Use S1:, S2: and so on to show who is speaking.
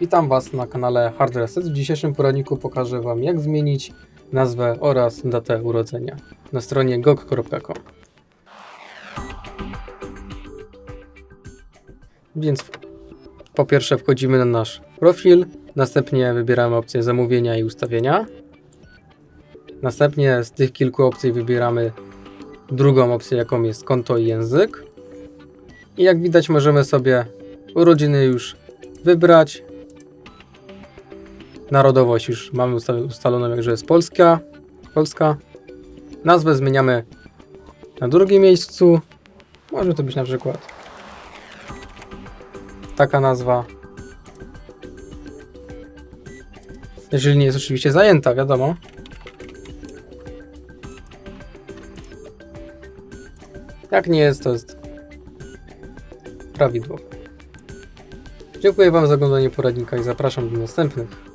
S1: Witam Was na kanale Hard Reset. W dzisiejszym poradniku pokażę Wam jak zmienić nazwę oraz datę urodzenia na stronie gog.com. Więc po pierwsze wchodzimy na nasz profil, następnie wybieramy opcję zamówienia i ustawienia. Następnie z tych kilku opcji wybieramy drugą opcję, jaką jest konto i język. I jak widać możemy sobie urodziny już wybrać. Narodowość już mamy usta- ustaloną, że jest Polska. Polska. Nazwę zmieniamy na drugim miejscu. Może to być na przykład taka nazwa. Jeżeli nie jest oczywiście zajęta, wiadomo. Jak nie jest, to jest prawidłowo. Dziękuję Wam za oglądanie poradnika i zapraszam do następnych.